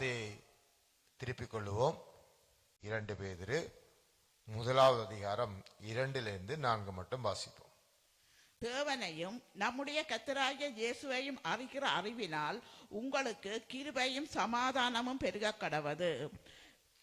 வார்த்தையை திருப்பிக் கொள்ளுவோம் இரண்டு பேதிரு முதலாவது அதிகாரம் இரண்டிலிருந்து நான்கு மட்டும் வாசிப்போம். தேவனையும் நம்முடைய கத்தராகிய இயேசுவையும் அறிகிற அறிவினால் உங்களுக்கு கிருபையும் சமாதானமும் பெருக கடவது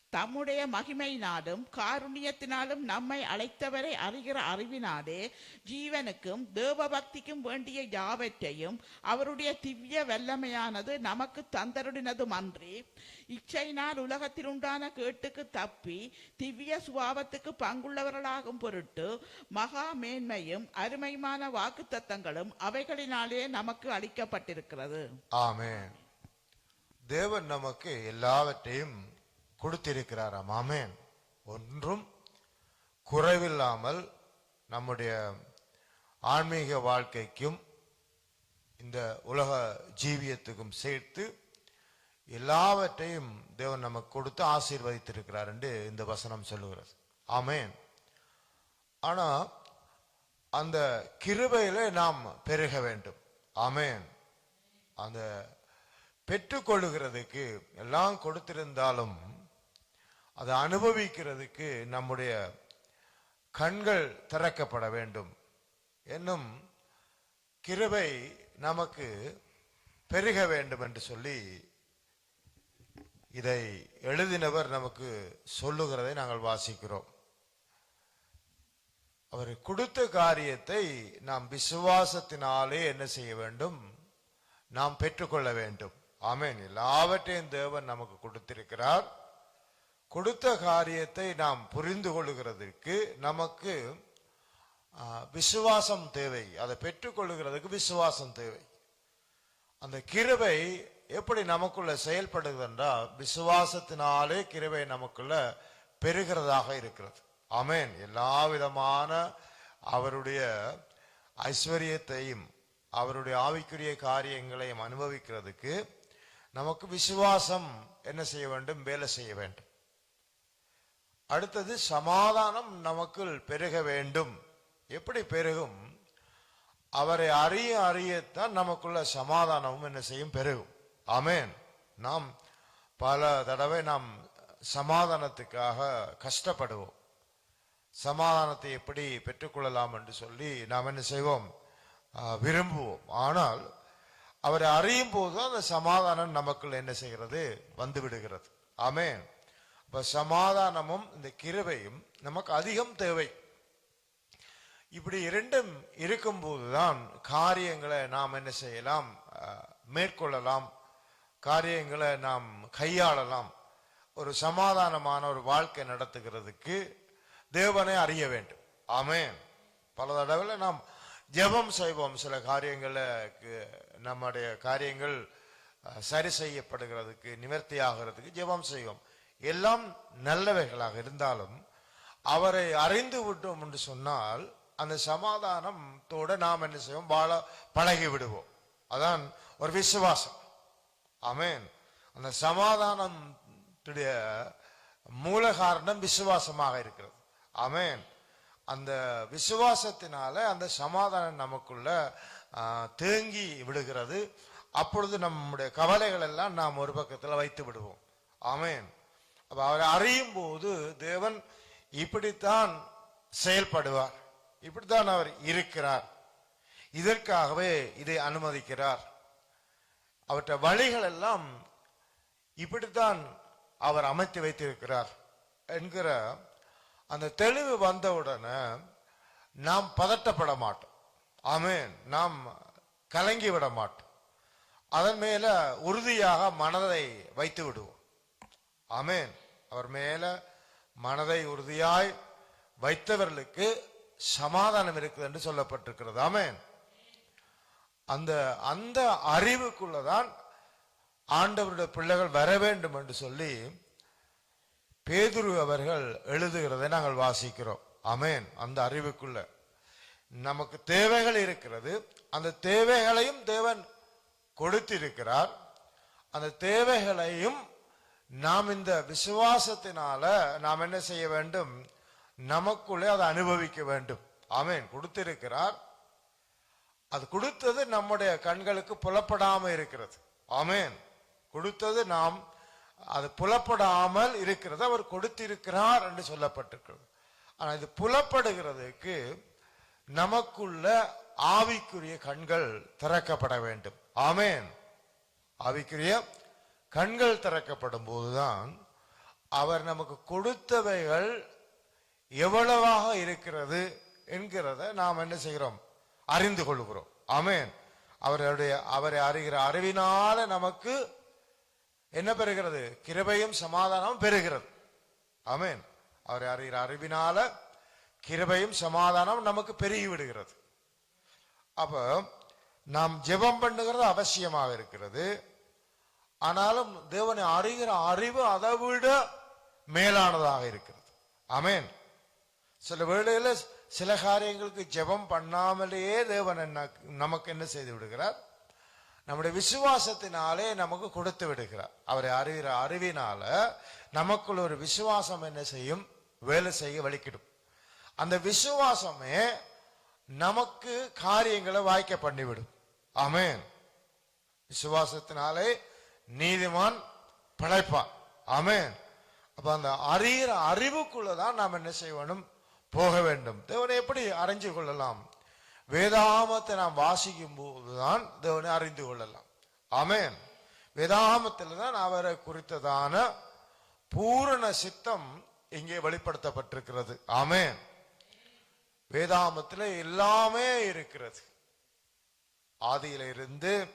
தம்முடைய மகிமையினாலும் காருண்யத்தினாலும் நம்மை அழைத்தவரை அறிகிற அறிவினாலே ஜீவனுக்கும் தேவபக்திக்கும் வேண்டிய யாவற்றையும் அவருடைய திவ்ய வல்லமையானது நமக்கு தந்தருடினதும் அன்றி இச்சையினால் உலகத்தில் உண்டான கேட்டுக்கு தப்பி திவ்ய சுபாவத்துக்கு பங்குள்ளவர்களாகும் பொருட்டு மகா மேன்மையும் அருமையுமான வாக்குத்தத்தங்களும் அவைகளினாலே நமக்கு அளிக்கப்பட்டிருக்கிறது. ஆமே தேவன் நமக்கு எல்லாவற்றையும் கொடுத்திருக்கிறாராம். ஆமென். ஒன்றும் குறைவில்லாமல் நம்முடைய ஆன்மீக வாழ்க்கைக்கும் இந்த உலக ஜீவியத்துக்கும் சேர்த்து எல்லாவற்றையும் தேவன் நமக்கு கொடுத்து ஆசீர்வதித்திருக்கிறார் என்று இந்த வசனம் சொல்லுகிறது. ஆமேன். ஆனால் அந்த கிருபையில நாம் பெருக வேண்டும். ஆமேன். அந்த பெற்றுக்கொள்ளுகிறதுக்கு எல்லாம் கொடுத்திருந்தாலும் அதை அனுபவிக்கிறதுக்கு நம்முடைய கண்கள் திறக்கப்பட வேண்டும். என்னும் கிருபை நமக்கு பெருக வேண்டும் என்று சொல்லி இதை எழுதினவர் நமக்கு சொல்லுகிறதை நாங்கள் வாசிக்கிறோம். அவர் கொடுத்த காரியத்தை நாம் விசுவாசத்தினாலே என்ன செய்ய வேண்டும்? நாம் பெற்றுக்கொள்ள வேண்டும். ஆமேன். எல்லாவற்றையும் தேவன் நமக்கு கொடுத்திருக்கிறார். கொடுத்த காரியத்தை நாம் புரிந்து கொள்ளுகிறதுக்கு நமக்கு விசுவாசம் தேவை. அதை பெற்றுக்கொள்ளுகிறதுக்கு விசுவாசம் தேவை. அந்த கிருவை எப்படி நமக்குள்ள செயல்படுகிறது என்றால் விசுவாசத்தினாலே கிருவை நமக்குள்ள பெறுகிறதாக இருக்கிறது. அமேன் எல்லா விதமான அவருடைய ஐஸ்வர்யத்தையும் அவருடைய ஆவிக்குரிய காரியங்களையும் அனுபவிக்கிறதுக்கு நமக்கு விசுவாசம் என்ன செய்ய வேண்டும்? வேலை செய்ய வேண்டும். அடுத்தது சமாதானம் நமக்குள் பெருக வேண்டும். எப்படி பெருகும்? அவரை அறிய அறியத்தான் நமக்குள்ள சமாதானமும் என்ன செய்யும்? பெருகும். ஆமேன். நாம் பல தடவை நாம் சமாதானத்துக்காக கஷ்டப்படுவோம். சமாதானத்தை எப்படி பெற்றுக்கொள்ளலாம் என்று சொல்லி நாம் என்ன செய்வோம்? விரும்புவோம். ஆனால் அவரை அறியும் போது அந்த சமாதானம் நமக்குள் என்ன செய்கிறது? வந்து விடுகிறது. ஆமேன். இப்போ சமாதானமும் இந்த கிருவையும் நமக்கு அதிகம் தேவை. இப்படி இரண்டும் இருக்கும்போதுதான் காரியங்களை நாம் என்ன செய்யலாம் அஹ், மேற்கொள்ளலாம். காரியங்களை நாம் கையாளலாம். ஒரு சமாதானமான ஒரு வாழ்க்கை நடத்துகிறதுக்கு தேவனை அறிய வேண்டும். ஆமே பல தடவை நாம் ஜெபம் செய்வோம். சில காரியங்களுக்கு நம்முடைய காரியங்கள் சரி செய்யப்படுகிறதுக்கு நிவர்த்தி ஆகிறதுக்கு ஜெபம் செய்வோம். எல்லாம் நல்லவைகளாக இருந்தாலும் அவரை அறிந்து விட்டோம் என்று சொன்னால் அந்த சமாதானத்தோட நாம் என்ன செய்வோம்? வாழ பழகி விடுவோம். அதான் ஒரு விசுவாசம். ஆமேன். அந்த சமாதானத்துடைய மூல காரணம் விசுவாசமாக இருக்கிறது. ஆமேன். அந்த விசுவாசத்தினால அந்த சமாதானம் நமக்குள்ள தேங்கி விடுகிறது. அப்பொழுது நம்முடைய கவலைகள் எல்லாம் நாம் ஒரு பக்கத்தில் வைத்து விடுவோம். ஆமேன். அப்ப அவரை அறியும் போது தேவன் இப்படித்தான் செயல்படுவார். இப்படித்தான் அவர் இருக்கிறார். இதற்காகவே இதை அனுமதிக்கிறார். அவற்றை வழிகள் எல்லாம் இப்படித்தான் அவர் அமைத்து வைத்திருக்கிறார் என்கிற அந்த தெளிவு வந்தவுடனே நாம் பதட்டப்பட மாட்டோம். ஆமே நாம் கலங்கி விட மாட்டோம். அதன் மேல உறுதியாக மனதை வைத்து விடுவோம். ஆமென். அவர் மேல மனதை உறுதியாய் வைத்தவர்களுக்கு சமாதானம் இருக்குது என்று சொல்லப்பட்டிருக்கிறது. ஆமென். அந்த அந்த அறிவுக்குள்ளதான் ஆண்டவருடைய பிள்ளைகள் வர வேண்டும் என்று சொல்லி பேதுரு அவர்கள் எழுதுகிறதை நாங்கள் வாசிக்கிறோம். அமேன் அந்த அறிவுக்குள்ள. நமக்கு தேவைகள் இருக்கிறது. அந்த தேவைகளையும் தேவன் கொடுத்திருக்கிறார். அந்த தேவைகளையும் நாம் இந்த விசுவாசத்தினால நாம் என்ன செய்ய வேண்டும்? நமக்குள்ளே அதை அனுபவிக்க வேண்டும். ஆமேன். கொடுத்திருக்கிறார். அது கொடுத்தது நம்முடைய கண்களுக்கு புலப்படாம இருக்கிறது. ஆமேன். கொடுத்தது நாம் அது புலப்படாமல் இருக்கிறது. அவர் கொடுத்திருக்கிறார் என்று சொல்லப்பட்டிருக்கிறது. ஆனால் இது புலப்படுகிறதுக்கு நமக்குள்ள ஆவிக்குரிய கண்கள் திறக்கப்பட வேண்டும். ஆமேன். ஆவிக்குரிய கண்கள் திறக்கப்படும் போதுதான் அவர் நமக்கு கொடுத்தவைகள் எவ்வளவாக இருக்கிறது என்கிறத நாம் என்ன செய்கிறோம்? அறிந்து கொள்கிறோம். ஆமென். அவருடைய அவரை அறிகிற அறிவினால நமக்கு என்ன பெறுகிறது? கிருபையும் சமாதானமும் பெறுகிறது. ஆமென். அவரை அறிகிற அறிவினால கிருபையும் சமாதானம் நமக்கு பெருகி விடுகிறது அப்ப நாம் ஜெபம் பண்ணுகிறது அவசியமாக இருக்கிறது. ஆனாலும் தேவனை அறிகிற அறிவு அதை விட மேலானதாக இருக்கிறது. அமேன் சில வேளையில சில காரியங்களுக்கு ஜெபம் பண்ணாமலேயே தேவன் என்ன நமக்கு என்ன செய்து விடுகிறார்? நம்முடைய விசுவாசத்தினாலே நமக்கு கொடுத்து விடுகிறார். அவரை அறிகிற அறிவினால நமக்குள்ள ஒரு விசுவாசம் என்ன செய்யும்? வேலை செய்ய வலிக்கிடும் அந்த விசுவாசமே நமக்கு காரியங்களை வாய்க்க பண்ணிவிடும். ஆமென். விசுவாசத்தினாலே நீதிமான் பிழைப்பான். ஆமே அப்ப அந்த அறிகிற அறிவுக்குள்ளதான் நாம் என்ன செய்ய போக வேண்டும். தேவனை எப்படி அறிஞ்சு கொள்ளலாம்? வேதாமத்தை நாம் வாசிக்கும் போதுதான் தேவனை அறிந்து கொள்ளலாம். ஆமேன். வேதாமத்தில் தான் அவரை குறித்ததான பூரண சித்தம் இங்கே வெளிப்படுத்தப்பட்டிருக்கிறது. ஆமேன். வேதாமத்தில் எல்லாமே இருக்கிறது. ஆதியில இருந்து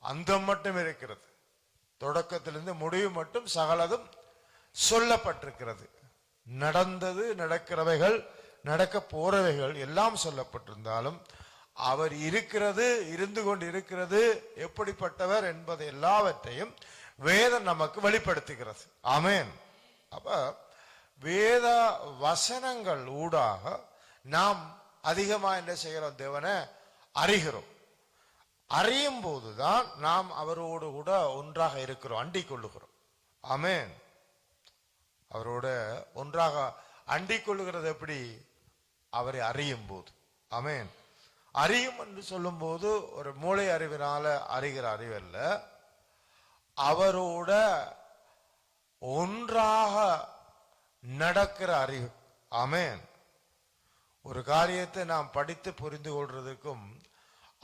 அந்தம் மட்டும் இருக்கிறது. தொடக்கத்திலிருந்து முடிவு மட்டும் சகலதும் சொல்லப்பட்டிருக்கிறது. நடந்தது நடக்கிறவைகள் நடக்க போறவைகள் எல்லாம் சொல்லப்பட்டிருந்தாலும் அவர் இருக்கிறது இருந்து கொண்டு இருக்கிறது எப்படிப்பட்டவர் என்பதை எல்லாவற்றையும் வேதம் நமக்கு வெளிப்படுத்துகிறது. ஆமேன். அப்ப வேத வசனங்கள் ஊடாக நாம் அதிகமா என்ன செய்கிறோம் தேவனை அறிகிறோம். அறியும் போதுதான் நாம் அவரோடு கூட ஒன்றாக இருக்கிறோம் அண்டிக் கொள்ளுகிறோம். ஆமேன். அவரோட ஒன்றாக அண்டிக் கொள்ளுகிறது எப்படி? அவரை அறியும் போது ஆமேன். அறியும் என்று சொல்லும்போது ஒரு மூளை அறிவினால அறிகிற அறிவல்ல. அவரோட ஒன்றாக நடக்கிற அறிவு. ஆமேன். ஒரு காரியத்தை நாம் படித்து புரிந்து கொள்றதுக்கும்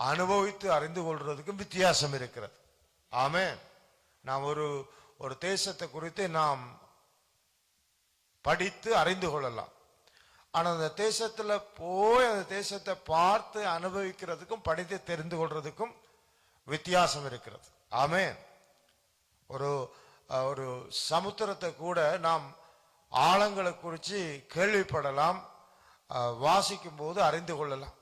அனுபவித்து அறிந்து கொள்றதுக்கும் வித்தியாசம் இருக்கிறது. ஆமே நாம் ஒரு ஒரு தேசத்தை குறித்து நாம் படித்து அறிந்து கொள்ளலாம். ஆனால் அந்த தேசத்தில் போய் அந்த தேசத்தை பார்த்து அனுபவிக்கிறதுக்கும் படித்து தெரிந்து கொள்றதுக்கும் வித்தியாசம் இருக்கிறது. ஆமே ஒரு ஒரு சமுத்திரத்தை கூட நாம் ஆழங்களை குறித்து கேள்விப்படலாம் வாசிக்கும் போது அறிந்து கொள்ளலாம்.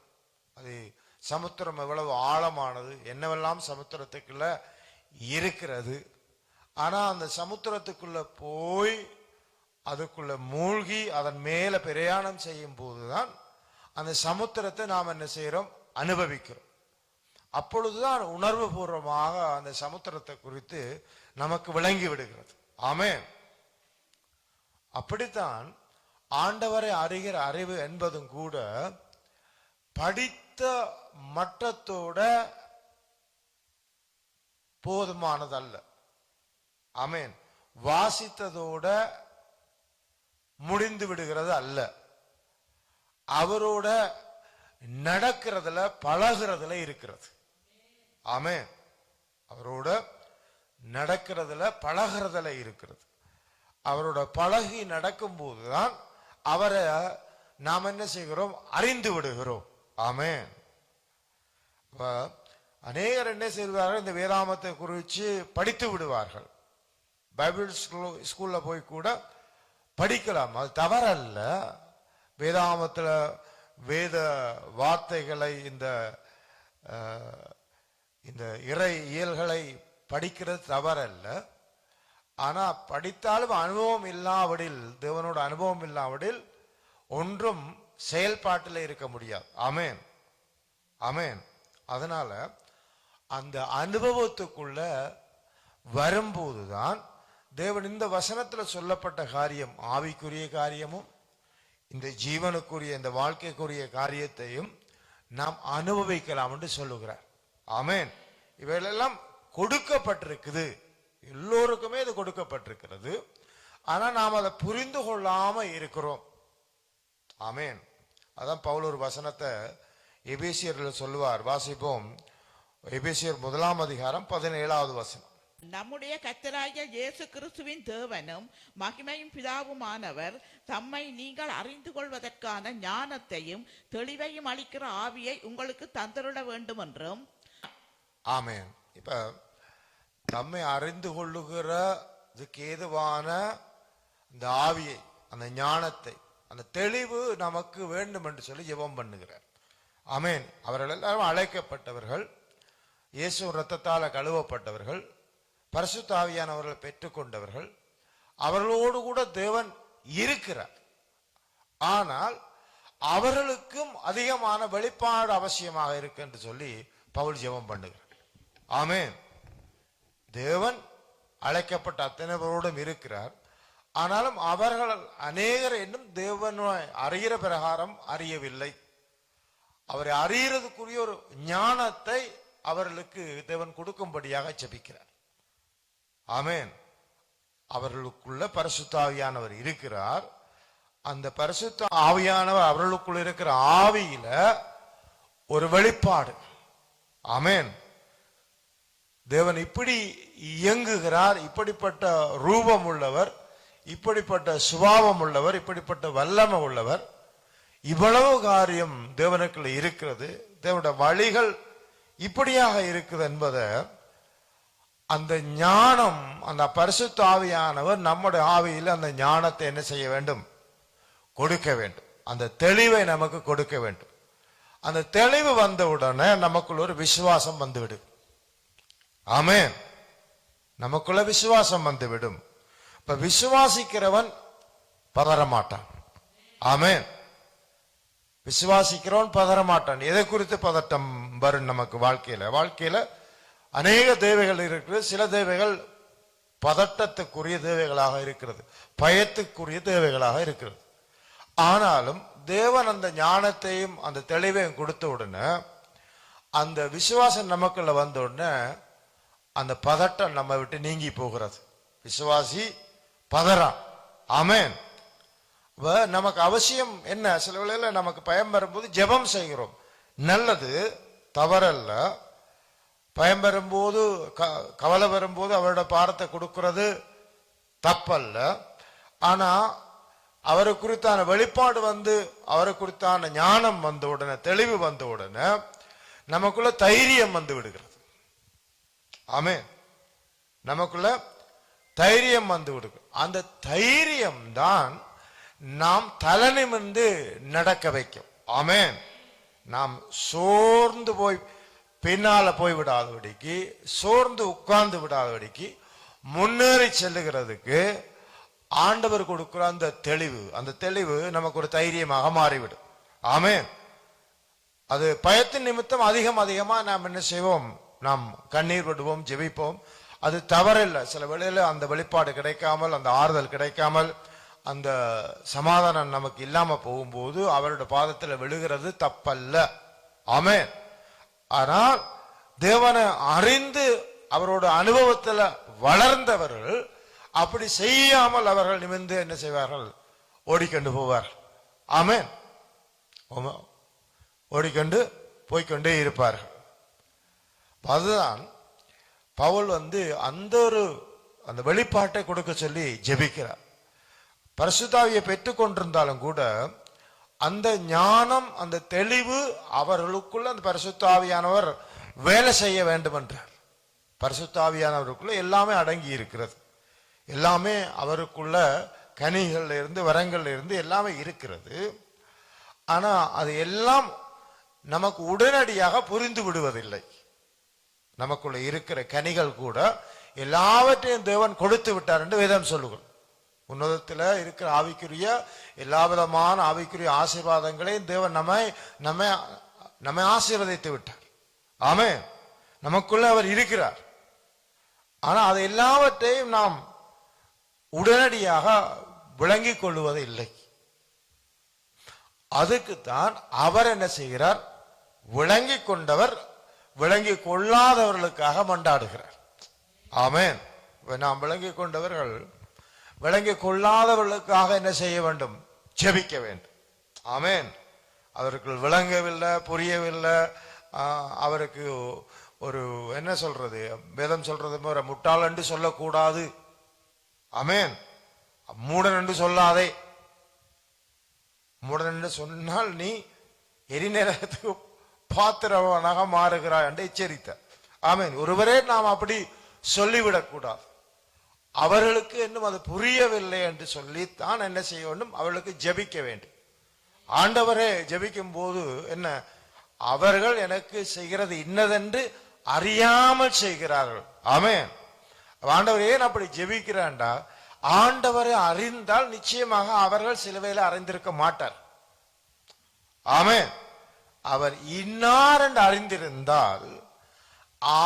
அது சமுத்திரம் எவ்வளவு ஆழமானது என்னவெல்லாம் சமுத்திரத்துக்குள்ள இருக்கிறது. ஆனா அந்த சமுத்திரத்துக்குள்ள போய் அதுக்குள்ள மூழ்கி அதன் மேல பிரயாணம் செய்யும் போதுதான் அந்த சமுத்திரத்தை நாம் என்ன செய்யறோம் அனுபவிக்கிறோம். அப்பொழுதுதான் உணர்வு பூர்வமாக அந்த சமுத்திரத்தை குறித்து நமக்கு விளங்கி விடுகிறது. ஆமே அப்படித்தான் ஆண்டவரை அறிகிற அறிவு என்பதும் கூட படித்த மட்டத்தோட போதுமானதல்ல. அமேன் வாசித்ததோட முடிந்து விடுகிறது அல்ல. அவரோட நடக்கிறதுல பழகுறதுல இருக்கிறது. ஆமே அவரோட நடக்கிறதுல பழகிறதுல இருக்கிறது. அவரோட பழகி நடக்கும் போதுதான் அவரை நாம் என்ன செய்கிறோம்? அறிந்து விடுகிறோம். ஆமே இப்போ அநேகர் என்ன செய்வார்கள்? இந்த வேதாமத்தை குறித்து படித்து விடுவார்கள். பைபிள் ஸ்கூல் ஸ்கூலில் போய் கூட படிக்கலாம். அது தவறல்ல. வேதாமத்தில் வேத வார்த்தைகளை இந்த இந்த இறை இயல்களை படிக்கிறது தவறல்ல. ஆனால் படித்தாலும் அனுபவம் இல்லாவிடில் தேவனோட அனுபவம் இல்லாவிடில் ஒன்றும் செயல்பாட்டில் இருக்க முடியாது. அமேன் அமேன் அதனால அந்த அனுபவத்துக்குள்ள வரும்போதுதான் தேவன் இந்த வசனத்தில் சொல்லப்பட்ட காரியம் ஆவிக்குரிய காரியமும் இந்த ஜீவனுக்குரிய இந்த வாழ்க்கைக்குரிய காரியத்தையும் நாம் அனுபவிக்கலாம் என்று சொல்லுகிறார். ஆமேன். இவைகளெல்லாம் கொடுக்கப்பட்டிருக்குது. எல்லோருக்குமே இது கொடுக்கப்பட்டிருக்கிறது. ஆனால் நாம் அதை புரிந்து கொள்ளாமல் இருக்கிறோம். ஆமேன். அதான் பவுல் ஒரு வசனத்தை எபேசியர்ல சொல்லுவார். வாசிப்போம். எபேசியர் முதலாம் அதிகாரம் பதினேழாவது வசனம். நம்முடைய கத்தராகிய இயேசு கிறிஸ்துவின் தேவனும் மகிமையும் பிதாவுமானவர் தம்மை நீங்கள் அறிந்து கொள்வதற்கான ஞானத்தையும் தெளிவையும் அளிக்கிற ஆவியை உங்களுக்கு தந்தருள வேண்டும் என்றும் ஆமென். இப்ப நம்மை அறிந்து கொள்ளுகிறதுக்கு ஏதுவான இந்த ஆவியை அந்த ஞானத்தை அந்த தெளிவு நமக்கு வேண்டும் என்று சொல்லி ஜெபம் பண்ணுகிறார். அமேன் அவர்கள் எல்லாரும் அழைக்கப்பட்டவர்கள் இயேசு ரத்தத்தால் கழுவப்பட்டவர்கள் பரசுத்தாவியானவர்களை பெற்றுக்கொண்டவர்கள் அவர்களோடு கூட தேவன் இருக்கிறார். ஆனால் அவர்களுக்கும் அதிகமான வெளிப்பாடு அவசியமாக இருக்கு என்று சொல்லி பவுல் ஜெபம் பண்ணுகிறார். ஆமேன். தேவன் அழைக்கப்பட்ட அத்தனை பேரோடும் இருக்கிறார். ஆனாலும் அவர்கள் அநேகர் இன்னும் தேவனை அறிகிற பிரகாரம் அறியவில்லை. அவரை அறிகிறதுக்குரிய ஒரு ஞானத்தை அவர்களுக்கு தேவன் கொடுக்கும்படியாக ஜபிக்கிறார். ஆமேன். அவர்களுக்குள்ள பரிசுத்த ஆவியானவர் இருக்கிறார். அந்த பரிசுத்த ஆவியானவர் அவர்களுக்குள்ள இருக்கிற ஆவியில ஒரு வெளிப்பாடு. ஆமேன். தேவன் இப்படி இயங்குகிறார். இப்படிப்பட்ட ரூபம் உள்ளவர். இப்படிப்பட்ட சுபாவம் உள்ளவர் இப்படிப்பட்ட வல்லமை உள்ளவர் இவ்வளவு காரியம் தேவனுக்குள்ள இருக்கிறது தேவனுடைய வழிகள் இப்படியாக இருக்குது என்பதை அந்த ஞானம் அந்த பரிசுத்த ஆவியானவர் நம்முடைய ஆவியில் அந்த ஞானத்தை என்ன செய்ய வேண்டும்? கொடுக்க வேண்டும். அந்த தெளிவை நமக்கு கொடுக்க வேண்டும். அந்த தெளிவு வந்தவுடனே நமக்குள்ள ஒரு விசுவாசம் வந்துவிடும். ஆமே நமக்குள்ள விசுவாசம் வந்துவிடும். இப்ப விசுவாசிக்கிறவன் பதற மாட்டான் விசுவாசிக்கிறவன் பதற மாட்டான் எதை குறித்து பதட்டம் வரும் நமக்கு வாழ்க்கையில? வாழ்க்கையில அநேக தேவைகள் இருக்கிறது. சில தேவைகள் பதட்டத்துக்குரிய தேவைகளாக இருக்கிறது. பயத்துக்குரிய தேவைகளாக இருக்கிறது. ஆனாலும் தேவன் அந்த ஞானத்தையும் அந்த தெளிவையும் கொடுத்த உடனே அந்த விசுவாசம் நமக்குள்ள வந்த உடனே அந்த பதட்டம் நம்ம விட்டு நீங்கி போகிறது. விசுவாசி பதறான் ஆமேன். நமக்கு அவசியம் என்ன? சில வேளையில நமக்கு பயம் வரும்போது ஜெபம் செய்கிறோம். நல்லது தவறல்ல. பயம் வரும்போது க- கவலை வரும்போது அவரோட பாரத்தை கொடுக்கறது தப்பல்ல. ஆனா அவரை குறித்தான வெளிப்பாடு வந்து அவரை குறித்தான ஞானம் வந்த உடனே தெளிவு வந்த உடனே நமக்குள்ள தைரியம் வந்து விடுகிறது. ஆமே நமக்குள்ள தைரியம் வந்து விடுக்கும் அந்த தைரியம் தான் நாம் தலைநிமிர்ந்து நடக்க வைக்கும். ஆமேன். நாம் சோர்ந்து போய் பின்னால போய் விடாதபடிக்கு சோர்ந்து உட்கார்ந்து விடாதபடிக்கு முன்னேறி செல்லுகிறதுக்கு ஆண்டவர் கொடுக்கிற அந்த தெளிவு அந்த தெளிவு நமக்கு ஒரு தைரியமாக மாறிவிடும். ஆமேன். அது பயத்தின் நிமித்தம் அதிகம் அதிகமாக நாம் என்ன செய்வோம்? நாம் கண்ணீர் விடுவோம் ஜெபிப்போம். அது தவறில்லை. சில வேளையில் அந்த வெளிப்பாடு கிடைக்காமல் அந்த ஆறுதல் கிடைக்காமல் அந்த சமாதானம் நமக்கு இல்லாமல் போகும்போது அவருடைய பாதத்தில் விழுகிறது தப்பல்ல. ஆமே ஆனால் தேவனை அறிந்து அவரோட அனுபவத்தில் வளர்ந்தவர்கள் அப்படி செய்யாமல் அவர்கள் நிமிர்ந்து என்ன செய்வார்கள்? ஓடிக்கொண்டு போவார் ஆமென். ஓடிக்கொண்டு போய்க்கொண்டே இருப்பார்கள். அதுதான் பவுல் வந்து அந்த ஒரு அந்த வெளிப்பாட்டை கொடுக்க சொல்லி ஜெபிக்கிறார். பரிசுத்தாவியை பெற்றுக்கொண்டிருந்தாலும் கூட அந்த ஞானம் அந்த தெளிவு அவர்களுக்குள்ள அந்த பரிசுத்தாவியானவர் வேலை செய்ய வேண்டும் என்றார் பரிசுத்தாவியானவருக்குள்ள எல்லாமே அடங்கி இருக்கிறது. எல்லாமே அவருக்குள்ள கனிகள்ல இருந்து வரங்கள்ல இருந்து எல்லாமே இருக்கிறது. ஆனா அது எல்லாம் நமக்கு உடனடியாக புரிந்து விடுவதில்லை. நமக்குள்ள இருக்கிற கனிகள் கூட எல்லாவற்றையும் தேவன் கொடுத்து விட்டார் என்று வேதம் சொல்லுங்கள் உன்னதத்தில் இருக்கிற ஆவிக்குரிய எல்லா விதமான ஆவிக்குரிய ஆசீர்வாதங்களையும் தேவன் நம்மை நம்மை நம்மை ஆசீர்வதித்து விட்டார். ஆமே நமக்குள்ள அவர் இருக்கிறார். ஆனால் அது எல்லாவற்றையும் நாம் உடனடியாக விளங்கிக் கொள்வது இல்லை அதுக்குத்தான் அவர் என்ன செய்கிறார்? விளங்கி கொண்டவர் விளங்கி கொள்ளாதவர்களுக்காக மண்டாடுகிறார். ஆமேன். நாம் விளங்கி கொண்டவர்கள் விளங்கி கொள்ளாதவர்களுக்காக என்ன செய்ய வேண்டும்? ஜெபிக்க வேண்டும். ஆமேன். அவருக்கு விளங்கவில்லை புரியவில்லை. அவருக்கு ஒரு என்ன சொல்றது? வேதம் சொல்றது ஒரு முட்டாள் என்று சொல்லக்கூடாது. அமேன் மூடன் என்று சொல்லாதே. மூடன் என்று சொன்னால் நீ எரிநேரத்துக்கு பாத்திரவனாக மாறுகிறாய் என்று எச்சரித்த ஆமீன். ஒருவரே நாம் அப்படி சொல்லிவிடக்கூடாது. அவர்களுக்கு இன்னும் அது புரியவில்லை என்று சொல்லித்தான் என்ன செய்ய வேண்டும்? அவர்களுக்கு ஜெபிக்க வேண்டும். ஆண்டவரே ஜபிக்கும் போது என்ன? அவர்கள் எனக்கு செய்கிறது இன்னதென்று அறியாமல் செய்கிறார்கள். ஆமே ஆண்டவர் ஏன் அப்படி ஜெபிக்கிறான்டா ஆண்டவரை அறிந்தால் நிச்சயமாக அவர்கள் சிலுவையில் அறிந்திருக்க மாட்டார். ஆமே அவர் இன்னார் என்று அறிந்திருந்தால்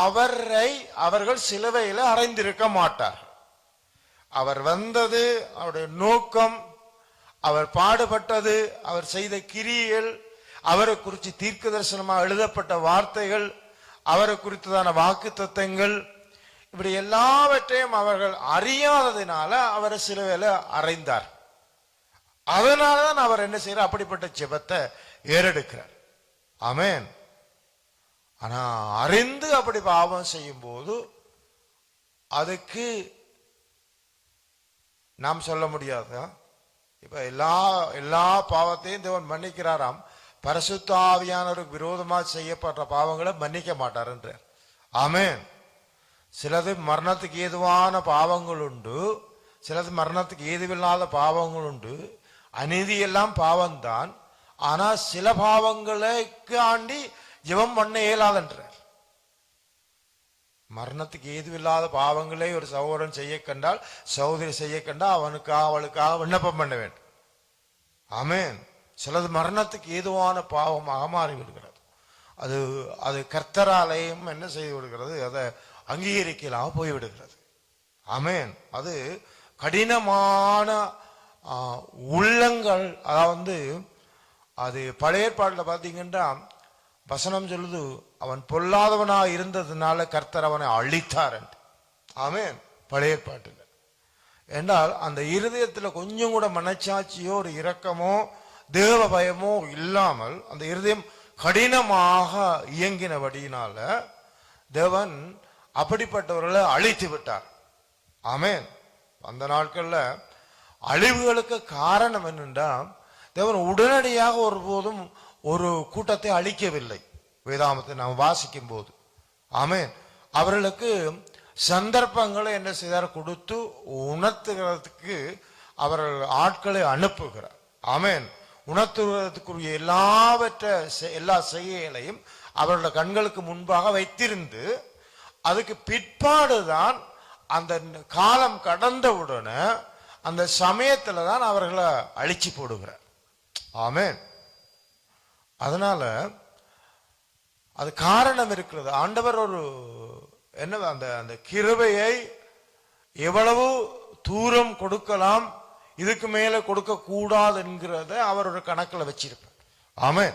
அவரை அவர்கள் சிலுவையில் அறைந்திருக்க மாட்டார் அவர் வந்தது அவருடைய நோக்கம் அவர் பாடுபட்டது அவர் செய்த கிரியல் அவரை குறித்து தீர்க்க தரிசனமாக எழுதப்பட்ட வார்த்தைகள் அவரை குறித்ததான வாக்கு தத்தங்கள் இப்படி எல்லாவற்றையும் அவர்கள் அறியாததினால அவரை சிலுவையில் அறைந்தார். அதனாலதான் அவர் என்ன செய்யறார் அப்படிப்பட்ட ஜெபத்தை ஏறெடுக்கிறார். அமேன் ஆனா அறிந்து அப்படி பாவம் செய்யும் போது அதுக்கு நாம் சொல்ல முடியாது? இப்ப எல்லா எல்லா பாவத்தையும் தேவன் மன்னிக்கிறாராம். பரிசுத்த ஆவியானவருக்கு செய்யப்பட்ட பாவங்களை மன்னிக்க மாட்டார் என்றார் ஆமென். சிலது மரணத்துக்கு ஏதுவான பாவங்கள் உண்டு. சிலது மரணத்துக்கு ஏதுவில்லாத பாவங்கள் உண்டு. அநீதி எல்லாம் பாவம்தான். ஆனா சில பாவங்களுக்கு ஆண்டி ஜெபம் பண்ண இயலாதென்றார். மரணத்துக்கு ஏதுவில்லாத பாவங்களே ஒரு சகோதரன் செய்ய கண்டால் சகோதரி செய்ய கண்டால் அவனுக்காக அவளுக்காக விண்ணப்பம் பண்ண வேண்டும். ஆமேன். சிலது மரணத்துக்கு ஏதுவான பாவமாக மாறி விடுகிறது. அது அது கர்த்தராலயம் என்ன செய்து விடுகிறது அதை அங்கீகரிக்கலாம் போய்விடுகிறது ஆமேன். அது கடினமான உள்ளங்கள் அதாவது அது பழைய ஏற்பாட்டில் பார்த்தீங்கன்னா வசனம் சொல்லுது அவன் பொல்லாதவனாக இருந்ததுனால கர்த்தர் அவனை அழித்தார் என்று பழைய ஏற்பாட்டில். என்றால் அந்த இருதயத்தில் கொஞ்சம் கூட மனச்சாட்சியோ ஒரு இரக்கமோ தேவ பயமோ இல்லாமல் அந்த இருதயம் கடினமாக இயங்கினபடியினால தேவன் அப்படிப்பட்டவர்களை அழித்து விட்டார். ஆமேன். அந்த நாட்களில் அழிவுகளுக்கு காரணம் என்னென்றா தேவன் உடனடியாக ஒருபோதும் ஒரு கூட்டத்தை அழிக்கவில்லை வேதாமத்தை நாம் வாசிக்கும் போது ஆமென். அவர்களுக்கு சந்தர்ப்பங்களை என்ன செய்தார்? கொடுத்து உணர்த்துகிறதுக்கு அவர்கள் ஆட்களை அனுப்புகிறார். ஆமேன். உணர்த்துவதற்குரிய எல்லாவற்ற செ- எல்லா செய்கைகளையும் அவர்களோட கண்களுக்கு முன்பாக வைத்திருந்து அதுக்கு பிற்பாடுதான் அந்த காலம் கடந்தவுடனே அந்த சமயத்துல தான் அவர்களை அழிச்சு போடுகிறார். ஆமேன். அதனால அது காரணம் இருக்கிறது. ஆண்டவர் ஒரு என்ன அந்த அந்த கிருபையை எவ்வளவு தூரம் கொடுக்கலாம் இதுக்கு மேல கொடுக்க கூடாது என்கிறத அவர் ஒரு கணக்குல வச்சிருப்பார். ஆமென்.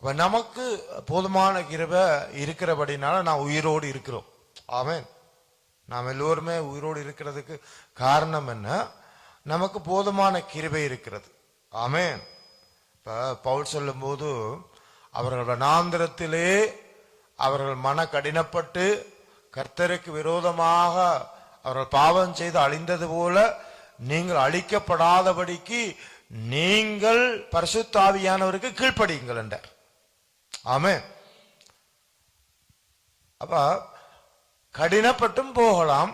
நமக்கு போதுமான கிருபை இருக்கிறபடினால நான் உயிரோடு இருக்கிறோம். ஆமேன். நாம் எல்லோருமே உயிரோடு இருக்கிறதுக்கு காரணம் என்ன? நமக்கு போதுமான கிருபை இருக்கிறது. ஆமேன். இப்போ பவுல் சொல்லும்போது அவர்கள் வனாந்திரத்திலே அவர்கள் மன கடினப்பட்டு கர்த்தருக்கு விரோதமாக அவர்கள் பாவம் செய்து அழிந்தது போல நீங்கள் அழிக்கப்படாதபடிக்கு நீங்கள் பரிசுத்தாவியானவருக்கு கீழ்ப்படியுங்கள் என்றார். ஆமே அப்ப கடினப்பட்டும் போகலாம்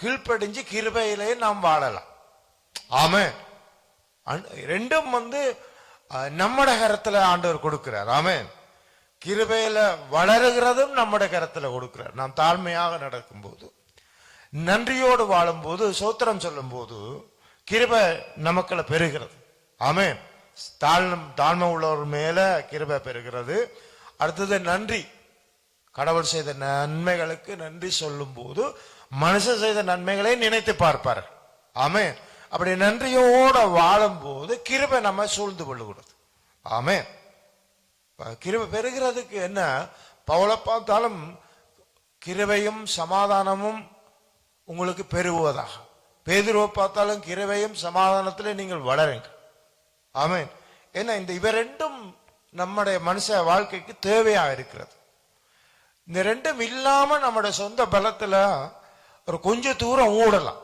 கீழ்ப்படிஞ்சு கிருபையிலே நாம் வாழலாம். ஆமே ரெண்டும் வந்து நம்மட கரத்துல ஆண்டவர் கொடுக்கிறார். ஆமே கிருபையில வளருகிறதும் நம்மட கரத்துல கொடுக்கிறார். நாம் தாழ்மையாக நடக்கும்போது நன்றியோடு வாழும்போது சோத்திரம் சொல்லும்போது கிருபை நமக்குள்ள பெறுகிறது. ஆமே தாழ் தாழ்மை உள்ளவர் மேல கிருபை பெறுகிறது. அடுத்தது நன்றி. கடவுள் செய்த நன்மைகளுக்கு நன்றி சொல்லும் போது மனுஷன் செய்த நன்மைகளை நினைத்து பார்ப்பார் ஆமே அப்படி நன்றியோட வாழும்போது கிருபை நம்ம சூழ்ந்து கொள்ளக்கூடாது ஆமே கிருபை பெறுகிறதுக்கு என்ன? பவுல பார்த்தாலும் கிருபையும் சமாதானமும் உங்களுக்கு பெருகுவதாக பேதுருவை பார்த்தாலும் கிருபையும் சமாதானத்தில் நீங்கள் வளருங்க ஆமென். ஏன்னா இந்த இவை ரெண்டும் நம்முடைய மனுஷ வாழ்க்கைக்கு தேவையாக இருக்கிறது. இந்த ரெண்டும் இல்லாமல் நம்முடைய சொந்த பலத்தில் ஒரு கொஞ்ச தூரம் ஓடலாம்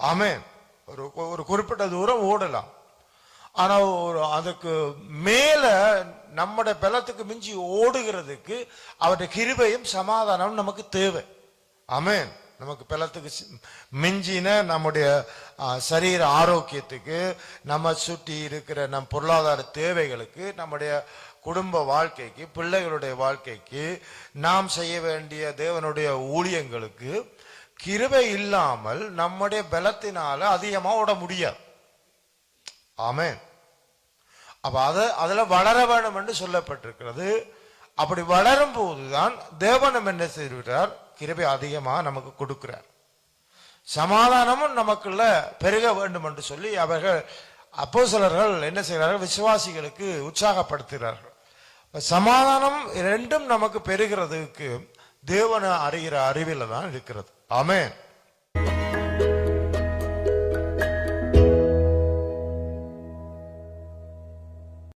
ஆமேன். ஒரு ஒரு குறிப்பிட்ட தூரம் ஓடலாம். ஆனால் ஒரு அதுக்கு மேலே நம்முடைய பலத்துக்கு மிஞ்சி ஓடுகிறதுக்கு அவருடைய கிருபையும் சமாதானம் நமக்கு தேவை. ஆமேன். நமக்கு பலத்துக்கு மிஞ்சின நம்முடைய சரீர ஆரோக்கியத்துக்கு நம்ம சுற்றி இருக்கிற நம் பொருளாதார தேவைகளுக்கு நம்முடைய குடும்ப வாழ்க்கைக்கு பிள்ளைகளுடைய வாழ்க்கைக்கு நாம் செய்ய வேண்டிய தேவனுடைய ஊழியங்களுக்கு கிருபை இல்லாமல் நம்முடைய பலத்தினால அதிகமா ஓட முடியாது. ஆமே அப்ப அத அதுல வளர வேணும் என்று சொல்லப்பட்டிருக்கிறது. அப்படி வளரும் போதுதான் தேவனம் என்ன செய்கிறார் கிருபை அதிகமாக நமக்கு கொடுக்கிறார். சமாதானமும் நமக்குள்ள பெருக வேண்டும் என்று சொல்லி அவர்கள் அப்போ சிலர்கள் என்ன செய்கிறார்கள்? விசுவாசிகளுக்கு உற்சாகப்படுத்துகிறார்கள். சமாதானம் ரெண்டும் நமக்கு பெருகிறதுக்கு தேவனை அறிகிற அறிவில் தான் இருக்கிறது. ஆமென்